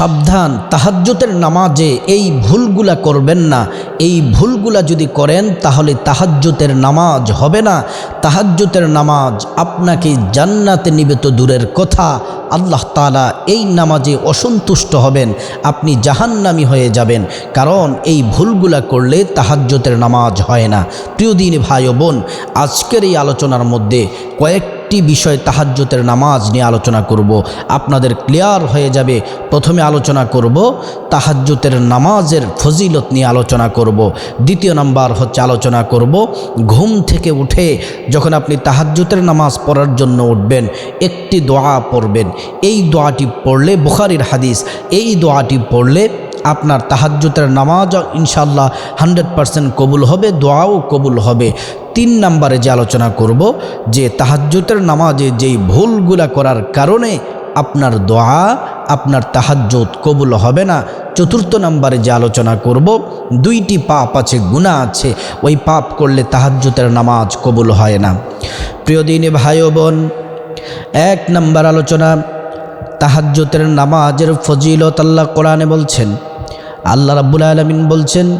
সাবধান তাহাজ্জুতের নামাজে এই ভুলগুলা করবেন না। এই ভুলগুলা যদি করেন, তাহলে তাহাজ্জুতের নামাজ হবে না। তাহাজ্জুতের নামাজ আপনাকে জান্নাতে নিবে তো দূরের কথা। আল্লাহ তালা এই নামাজে অসন্তুষ্ট হবেন, আপনি জাহান্নামি হয়ে যাবেন। কারণ এই ভুলগুলা করলে তাহাজ্জুতের নামাজ হয় না। প্রিয় দিন ভাই বোন, আজকের এই আলোচনার মধ্যে কয়েকটি বিষয় তাহাজ্জুতের নামাজ নিয়ে আলোচনা করব। আপনাদের ক্লিয়ার হয়ে যাবে। প্রথমে আলোচনা করব তাহাজ্জুতের নামাজের ফজিলত নিয়ে আলোচনা করব। দ্বিতীয় নাম্বার হচ্ছে আলোচনা করব ঘুম থেকে উঠে যখন আপনি তাহাজ্জুতের নামাজ পড়ার জন্য উঠবেন, একটি দোয়া পড়বেন। এই দোয়াটি পড়লে, বুখারির হাদিস, এই দোয়াটি পড়লে আপনার তাহাজ্জুতের নামাজ ইনশাল্লাহ হান্ড্রেড পারসেন্ট কবুল হবে, দোয়াও কবুল হবে। তিন নাম্বারে যে আলোচনা করব, যে তাহাজ্জুতের নামাজে যেই ভুলগুলা করার কারণে আপনার দোয়া, আপনার তাহাজ্জুত কবুল হবে না, চতুর্থ নম্বরে যে আলোচনা করব, দুইটি পাপ আছে গুণা আছে, ওই পাপ করলে তাহাজ্জুতের নামাজ কবুল হয় না। প্রিয় দিনে ভাই বোন, এক নম্বর আলোচনা তাহাজ্জুতের নামাজের ফজিলত আল্লাহ কোরআনে বলছেন আল্লাহ রাব্বুল আলামিন বলছেন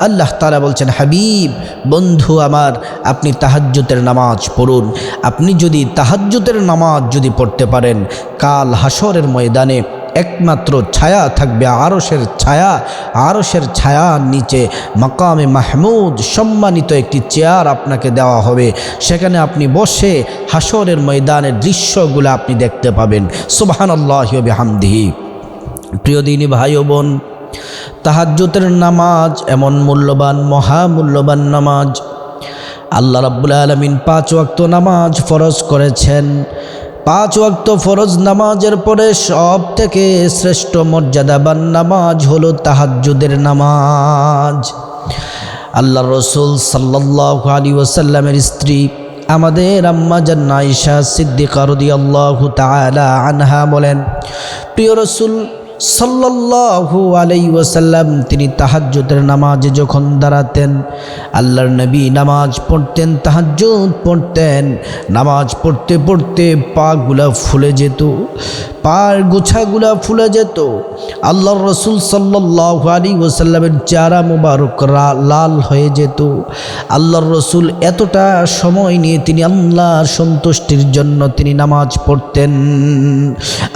আল্লাহ তারা বলছেন, হাবিব, বন্ধু আমার, আপনি তাহাজ্জুতের নামাজ পড়ুন। আপনি যদি তাহাজ্জুতের নামাজ যদি পড়তে পারেন, কাল হাসরের ময়দানে একমাত্র ছায়া থাকবে আরসের ছায়া। আরসের ছায়ার নিচে মাকামে মাহমুদ সম্মানিত একটি চেয়ার আপনাকে দেওয়া হবে। সেখানে আপনি বসে হাসরের ময়দানের দৃশ্যগুলো আপনি দেখতে পাবেন। সুবাহান্লাহ হামদিহি প্রিয় দিনী ভাই বোন তাহাজ্জুতের নামাজ এমন মূল্যবান, মহামূল্যবান নামাজ। আল্লাহ রাব্বুল আলমিন পাঁচ ওয়াক্ত নামাজ ফরজ করেছেন। পাঁচ ওয়াক্ত ফরজ নামাজের পরে সব থেকে শ্রেষ্ঠ মর্যাদাবান নামাজ হলো তাহাজ্জুদের নামাজ। আল্লাহ রসুল সাল্লাহ আলী ওসাল্লামের স্ত্রী, আমাদের আম্মা জান্নাইশা সিদ্দিকারদি আল্লাহ তালা আনহা বলেন, প্রিয় রসুল সাল্লাল্লাহু আলাই ওয়াসাল্লাম তিনি তাহাজ্জুদের নামাজে যখন দাঁড়াতেন, আল্লাহর নবী নামাজ পড়তেন, তাহাজ্জুদ পড়তেন। নামাজ পড়তে পড়তে পাগুলা ফুলে যেত, পার গোছাগুলা ফুলে যেত। আল্লাহর রসুল সাল্লাল্লাহু আলী ওসাল্লামের চেহারা মুবারক লাল হয়ে যেত। আল্লাহর রসুল এতটা সময় নিয়ে তিনি আল্লাহর সন্তুষ্টির জন্য তিনি নামাজ পড়তেন।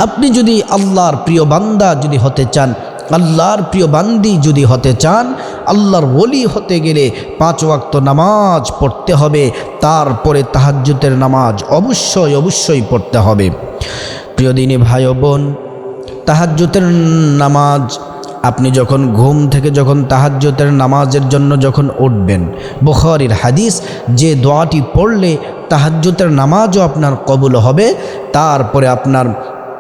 আপনি যদি আল্লাহর প্রিয় বান্দা যদি হতে চান, আল্লাহর প্রিয় বান্দি যদি হতে চান, আল্লাহর ওলি হতে গেলে পাঁচ ওয়াক্ত নামাজ পড়তে হবে, তারপরে তাহাজ্জুতের নামাজ অবশ্যই অবশ্যই পড়তে হবে। প্রিয় দিনী ভাই বোন তাহাজ্জুতের নামাজ, আপনি যখন ঘুম থেকে যখন তাহাজ্জুতের নামাজের জন্য যখন উঠবেন, বুখারির হাদিস, যে দোয়াটি পড়লে তাহাজ্জুতের নামাজও আপনার কবুল হবে, তারপরে আপনার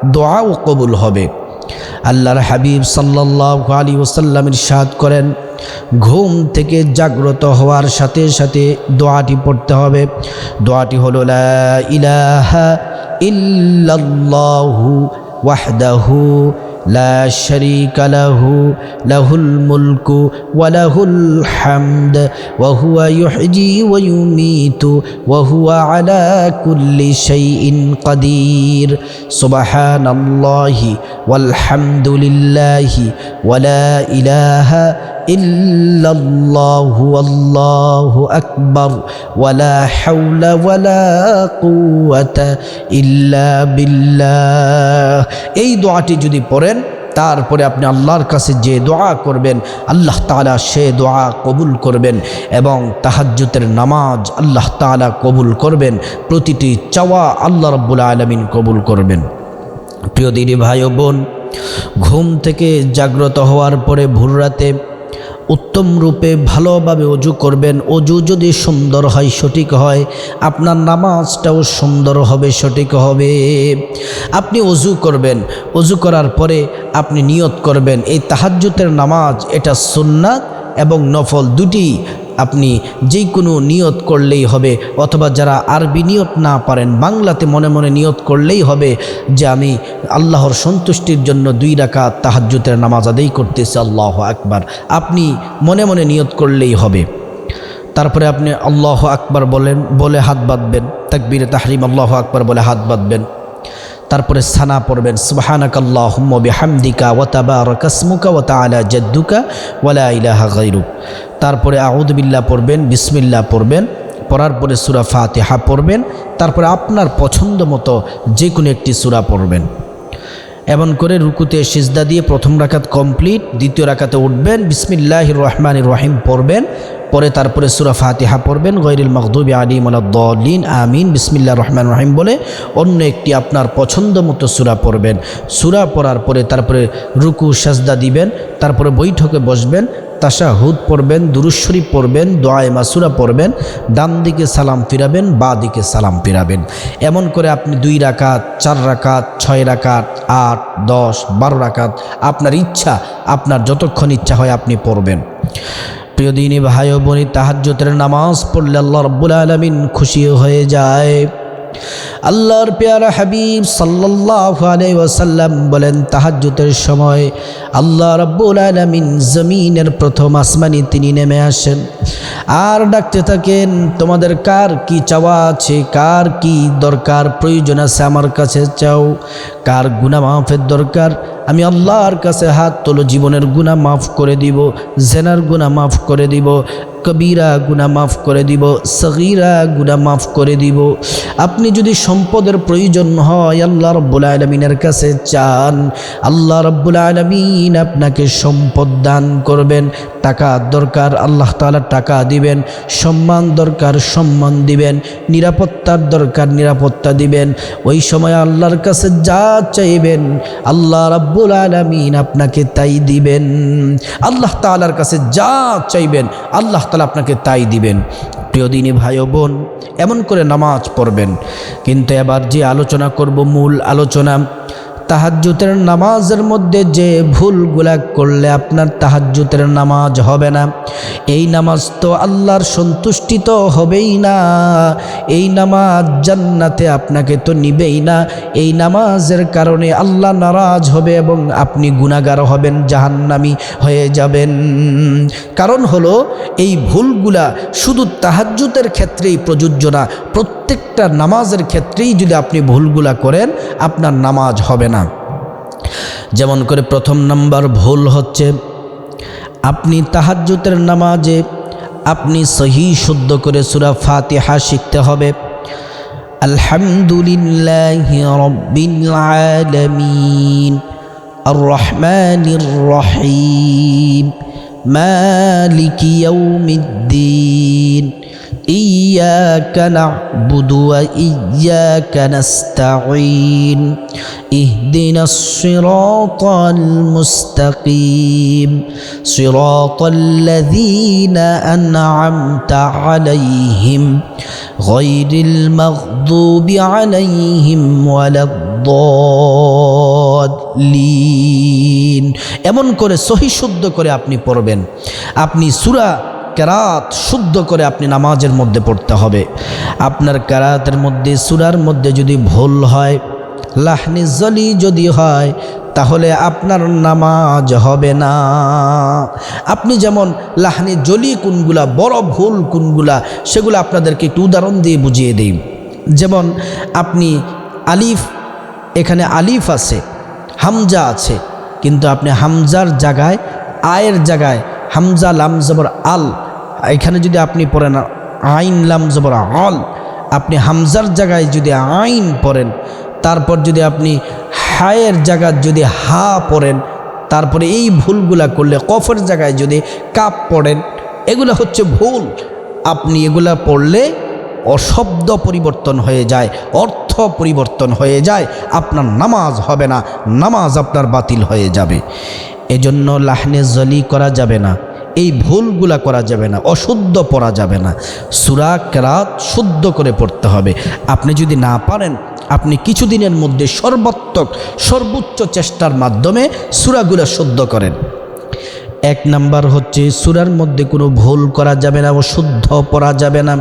দোয়াও কবুল হবে। আল্লাহর হাবিব সাল্লাহ আলী ওসাল্লাম ইরশাদ করেন, ঘুম থেকে জাগ্রত হওয়ার সাথে সাথে দোয়াটি পড়তে হবে। দোয়াটি হলো ইলাহা ইল্লাল্লাহু ওয়াহদাহু لا شريك له له الملك وله الحمد وهو يحيي ويميت وهو على كل شيء قدير سبحان الله والحمد لله ولا إله ইল্লাল্লাহু আল্লাহু আকবার, ওয়ালা হাওলা ওয়ালা কুওয়াতা ইল্লা বিল্লাহ। এই দোয়াটি যদি পড়েন, তারপরে আপনি আল্লাহর কাছে যে দোয়া করবেন, আল্লাহ তালা সে দোয়া কবুল করবেন এবং তাহাজ্যতের নামাজ আল্লাহ তালা কবুল করবেন, প্রতিটি চাওয়া আল্লাহ রব্বুল আলমিন কবুল করবেন। প্রিয় দিদি ভাই বোন, ঘুম থেকে জাগ্রত হওয়ার পরে ভোর রাতে উত্তম রূপে ভালোভাবে অজু করবেন। অজু যদি সুন্দর হয়, সঠিক হয়। আপনার নামাজটাও সুন্দর হবে, সঠিক হবে। আপনি অজু করবেন। অজু করার পরে আপনি নিয়ত করবেন। এই তাহাজ্জুতের নামাজ, এটা সুন্নাত এবং নফল দুটি আপনি যে কোনো নিয়ত করলেই হবে, অথবা যারা আরবি নিয়ত না পারেন, বাংলাতে মনে মনে নিয়ত করলেই হবে যে আমি আল্লাহর সন্তুষ্টির জন্য দুই রাকাত তাহাজ্জুতের নামাজ আদায় করতেছি, আল্লাহ আকবার। আপনি মনে মনে নিয়ত করলেই হবে। তারপরে আপনি আল্লাহ আকবার বলেন, বলে হাত বাঁধবেন, তাকবীরে তাহরিম, আল্লাহ আকবার বলে হাত বাঁধবেন। তারপরে সানা পড়বেন, সুবাহানাকাল্লাহুম্মা বিহামদিকা ওয়া তাবারাকাসমুকা ওয়া তাআলা জাদ্দুকা ওয়ালা ইলাহা গায়রুক। তারপরে আউযু বিল্লাহ পড়বেন, বিসমিল্লাহ পড়বেন, পড়ার পরে সুরা ফাতেহা পড়বেন, তারপরে আপনার পছন্দ মতো যে কোনো একটি সূরা পড়বেন। এমন করে রুকুতে সিজদা দিয়ে প্রথম রাকাত কমপ্লিট, দ্বিতীয় রাকাতে উঠবেন বিসমিল্লাহ রহমান রহিম পড়বেন পরে তারপরে সুরা ফাতিহা পড়বেন গৈরুল মখদুবি আলী মলাদ্দিন আমিন বিসমিল্লাহ রহমান রহিম বলে অন্য একটি আপনার পছন্দ মতো সুরা পড়বেন। সুরা পড়ার পরে তারপরে রুকু, সাজদা দিবেন, তারপরে বৈঠকে বসবেন তাসা হুদ পড়বেন দুরুশ্বরী পড়বেন, দোয়ায় মাসুরা পড়বেন, ডান দিকে সালাম ফিরাবেন, বা দিকে সালাম ফিরাবেন। এমন করে আপনি দুই রাকাত, চার রাকাত, ছয় রাকাত, আট, দশ, বারো রাকাত আপনার ইচ্ছা, আপনার যতক্ষণ ইচ্ছা হয় আপনি পড়বেন। প্রিয় দিনী ভাই ও বোনি তাহাজ্জতের নামাজ পড়লে আল্লাহ রব্বুল আলমিন খুশি হয়ে যায়। আল্লাহর পেয়ারা হাবিব আলাইহি ওয়াসাল্লাম বলেন, তাহাজ্জুদের সময় আল্লাহ রাব্বুল আলামিন জমিনের প্রথম আসমানি তিনি নেমে আসেন। আর ডাকতে থাকেন, তোমাদের কার কি চাওয়া আছে? কার কি দরকার? প্রয়োজন আছে আমার কাছে, চাও। কার গুণা মাফের দরকার। আমি আল্লাহর কাছে হাত তোলো, জীবনের গুণা মাফ করে দিব, জেনার গুণা মাফ করে দিব, কবিরা গুণা মাফ করে দিব, সগিরা গুণা মাফ করে দিব। আপনি যদি সম্পদের প্রয়োজন হয়, আল্লাহ রব্বুল আলমিনের কাছে চান। আল্লাহ রব্বুল আলমিন আপনাকে সম্পদ দান করবেন, টাকা দরকার, আল্লাহ তালা টাকা দিবেন, সম্মান দরকার, সম্মান দিবেন, নিরাপত্তার দরকার, নিরাপত্তা দিবেন। ওই সময় আল্লাহর কাছে যা চাইবেন। আল্লাহ রাব্বুল আলমিন আপনাকে তাই দিবেন। আল্লাহ তালার কাছে যা চাইবেন, আল্লাহ তালা আপনাকে তাই দিবেন। প্রিয় দিনী ভাই বোন, এমন করে নামাজ পড়বেন। কিন্তু এবার যে আলোচনা করব, মূল আলোচনা তাহাজ্জুতের নামাজের মধ্যে যে ভুলগুলা করলে আপনার তাহাজ্জুতের নামাজ হবে না। এই নামাজ তো আল্লাহর সন্তুষ্টি তো হবেই না। এই নামাজ জান্নাতে আপনাকে তো নিবেই না। এই নামাজের কারণে আল্লাহ নারাজ হবে এবং আপনি গুণাগার হবেন, জাহান্নামি হয়ে যাবেন। কারণ হলো, এই ভুলগুলা শুধু তাহাজ্জুতের ক্ষেত্রেই প্রযোজ্য না প্রত্যেকটা নামাজের ক্ষেত্রেই যদি আপনি ভুলগুলা করেন, আপনার নামাজ হবে না। যেমন করে প্রথম নাম্বার ভুল হচ্ছে, আপনি তাহাজ্জুতের নামাজে আপনি সহি শুদ্ধ করে সুরা ফাতিহা শিখতে হবে। আলহামদুলিল্লাহ রব্বিল আলামিন আর রহমানির রহিম, মালিক ইয়াউমিদ্দিন। إياك نعبد وإياك نستعين اهدنا الصراط المستقيم صراط الذين أنعمت عليهم غير المغضوب عليهم ولا الضالين এমন করে সহি শুদ্ধ করে আপনি পড়বেন আপনি সূরা কেরাত শুদ্ধ করে আপনি নামাজের মধ্যে পড়তে হবে। আপনার কেরাতের মধ্যে, সুরার মধ্যে যদি ভুল হয়, লাহনি জলি যদি হয়, তাহলে আপনার নামাজ হবে না। আপনি যেমন লাহনি জলি কোনগুলা, বড় ভুল কোনগুলা, সেগুলো আপনাদেরকে একটু উদাহরণ দিয়ে বুঝিয়ে দিই। যেমন আপনি আলিফ, এখানে আলিফ আছে, হামজা আছে, কিন্তু আপনি হামজার জায়গায়, আয়ের জায়গায়, হামজা লাম জবর আল এখানে যদি আপনি পড়েন, আইন লাম জবর আল, আপনি হামজার জায়গায় যদি আইন পড়েন, তারপর যদি আপনি হায়ের জায়গায় যদি হা পড়েন, তারপরে এই ভুলগুলা করলে, কফের জায়গায় যদি কাপ পড়েন, এগুলো হচ্ছে ভুল। আপনি এগুলা পড়লে অশব্দ পরিবর্তন হয়ে যায়, অর্থ পরিবর্তন হয়ে যায়, আপনার নামাজ হবে না, নামাজ আপনার বাতিল হয়ে যাবে। এজন্য লাহনে জলি করা যাবে না। এই ভুলগুলা করা যাবে না, অশুদ্ধ পড়া যাবে না। সুরা কেরাত শুদ্ধ করে পড়তে হবে। আপনি যদি না পারেন, আপনি কিছুদিনের মধ্যে সর্বাত্মক সর্বোচ্চ চেষ্টার মাধ্যমে সুরাগুলা শুদ্ধ করেন। এক নাম্বার হচ্ছে, সুরার মধ্যে কোনো ভুল করা যাবে না, অশুদ্ধ শুদ্ধ পড়া যাবে না।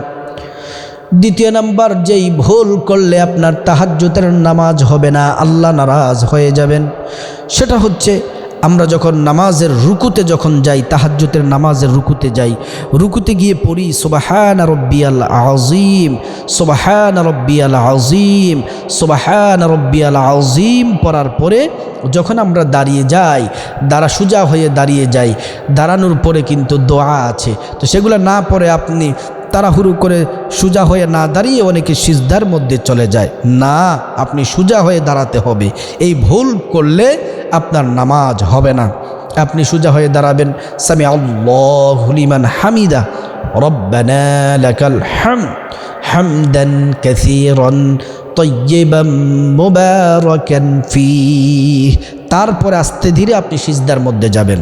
দ্বিতীয় নাম্বার, যেই ভুল করলে আপনার তাহাজ্জুতের নামাজ হবে না, আল্লাহ নারাজ হয়ে যাবেন। সেটা হচ্ছে আমরা যখন নামাজের রুকুতে যখন যাই তাহাজ্জুতের নামাজের রুকুতে যাই, রুকুতে গিয়ে পড়ি, সোবাহান রব্বিয়াল আজিম সোবাহান রব্বিয়াল আজিম সোবাহান রব্বিয়াল আজিম পড়ার পরে যখন আমরা দাঁড়িয়ে যাই দাঁড়া সোজা হয়ে দাঁড়িয়ে যাই, দাঁড়ানোর পরে কিন্তু দোয়া আছে। তো সেগুলো না পড়ে আপনি তাড়াহুড়ো করে সোজা হয়ে না দাঁড়িয়ে অনেকে সিজদার মধ্যে চলে যায়। না, আপনি সোজা হয়ে দাঁড়াতে হবে। এই ভুল করলে আপনার নামাজ হবে না। আপনি সোজা হয়ে দাঁড়াবেন সামি আল্লাহ হুলিমান হামিদা, রব্বানা লাকাল হাম, হামদান কাসীরান তৈবাম ফিহ। তারপরে আস্তে ধীরে আপনি সিজদার মধ্যে যাবেন।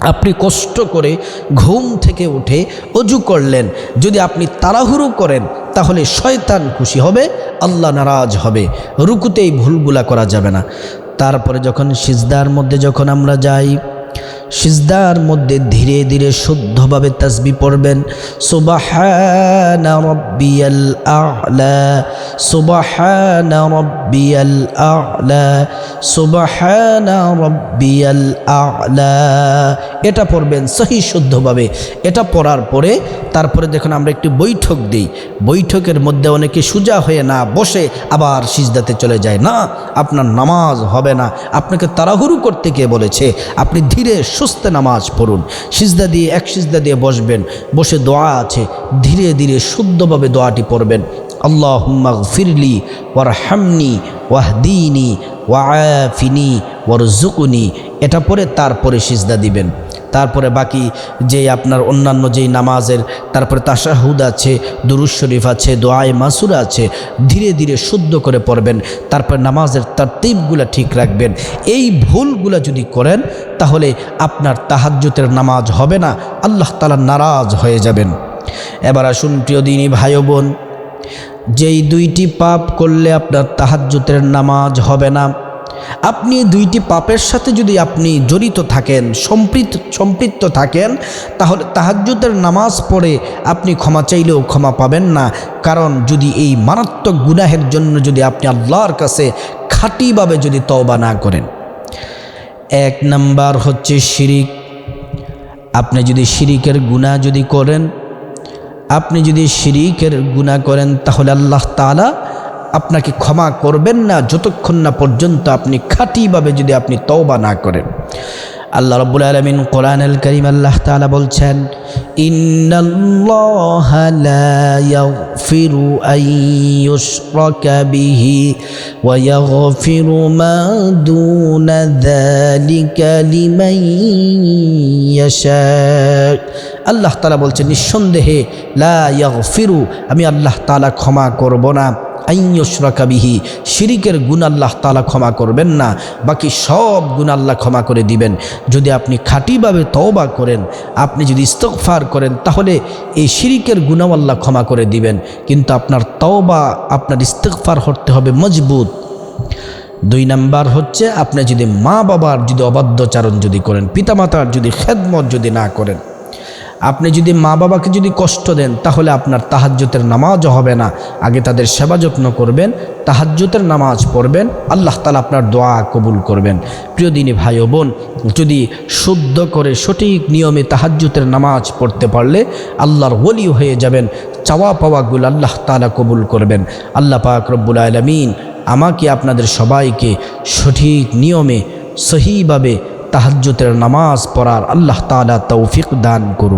আপনি কষ্ট করে ঘুম থেকে উঠে অজু করলেন। যদি আপনি তাড়াহুড়ো করেন, তাহলে শয়তান খুশি হবে, আল্লাহ নারাজ হবে। রুকুতেই ভুলগুলা করা যাবে না। তারপরে যখন সিজদার মধ্যে যখন আমরা যাই সিজদার মধ্যে ধীরে ধীরে শুদ্ধভাবে তাসবি পড়বেন। এটা পড়বেন সহি শুদ্ধভাবে। এটা পড়ার পরে তারপরে দেখুন আমরা একটি বৈঠক দিই। বৈঠকের মধ্যে অনেকে সোজা হয়ে না বসে আবার সিজদাতে চলে যায়। না, আপনার নামাজ হবে না। আপনাকে তাড়াহুড়ো করতে কে বলেছে? আপনি ধীরে সুস্থে নামাজ পড়ুন। সিজদা দিয়ে এক সিজদা দিয়ে বসবেন। বসে দোয়া আছে। ধীরে ধীরে শুদ্ধভাবে দোয়াটি পড়বেন। আল্লাহ ফিরলি ওয়ার হামনি ওয়াহদিনী ওয়াফিনি ওর জুকুনি এটা পরে তারপরে সিজদা দিবেন। তারপরে বাকি যে আপনার অন্যান্য যেই নামাজের, তারপরে তাশাহুদ আছে দুরুজ শরীফ আছে, দোয়ায় মাসুর আছে, ধীরে ধীরে শুদ্ধ করে পড়বেন, তারপর নামাজের তারতিবগুলো ঠিক রাখবেন। এই ভুলগুলো যদি করেন, তাহলে আপনার তাহাজ্জুতের নামাজ হবে না, আল্লাহ তালা নারাজ হয়ে যাবেন। এবার আসুন প্রিয় দিনী ভাই বোন যেই দুইটি পাপ করলে আপনার তাহাজ্জুতের নামাজ হবে না আপনি দুইটি পাপের সাথে যদি আপনি জড়িত থাকেন সম্পৃক্ত সম্পৃক্ত থাকেন, তাহলে তাহাজ্জুদের নামাজ পড়ে আপনি ক্ষমা চাইলেও ক্ষমা পাবেন না। কারণ যদি এই মারাত্মক গুনাহের জন্য যদি আপনি আল্লাহর কাছে খাঁটিভাবে যদি তওবা না করেন। এক নাম্বার হচ্ছে শিরিক। আপনি যদি শিরিকের গুনাহ যদি করেন, আপনি যদি শিরিকের গুনাহ করেন, তাহলে আল্লাহ তাআলা আপনাকে ক্ষমা করবেন না যতক্ষণ না পর্যন্ত আপনি খাঁটিভাবে যদি আপনি তওবা না করেন। আল্লাহ রব্বুল আলমিন কোরআন আল করিম আল্লাহ তাআলা বলছেন আল্লাহ তালা বলছেন, নিঃসন্দেহে লা ইয়াগফিরু, আমি আল্লাহ তালা ক্ষমা করব না। আইয়সরাকাবিহি শিরিকের গুণ আল্লাহ তালা ক্ষমা করবেন না, বাকি সব গুণ আল্লাহ ক্ষমা করে দিবেন। যদি আপনি খাঁটিভাবে তওবা করেন, আপনি যদি ইস্তকফার করেন, তাহলে এই শিরিকের গুণাও আল্লাহ ক্ষমা করে দিবেন। কিন্তু আপনার তওবা, আপনার ইস্তকফার হতে হবে মজবুত। দুই নাম্বার হচ্ছে, আপনি যদি মা বাবার যদি অবাধ্যচারণ যদি করেন, পিতামাতার যদি খেদমত যদি না করেন আপনি যদি মা বাবাকে যদি কষ্ট দেন, তাহলে আপনার তাহাজ্যতের নামাজও হবে না। আগে তাদের সেবা যত্ন করবেন তাহাজ্যতের নামাজ পড়বেন, আল্লাহ তালা আপনার দোয়া কবুল করবেন। প্রিয় দিনী ভাই বোন, যদি শুদ্ধ করে সঠিক নিয়মে তাহাজ্যতের নামাজ পড়তে পারলে আল্লাহর ওলি হয়ে যাবেন, চাওয়া পাওয়াগুলো আল্লাহ তালা কবুল করবেন। আল্লাহ পাক রব্বুল আলমিন আমাকে আপনাদের সবাইকে সঠিক নিয়মে সহিভাবে তাহাজ্যতের নামাজ পড়ার আল্লাহ তালা তৌফিক দান করুন।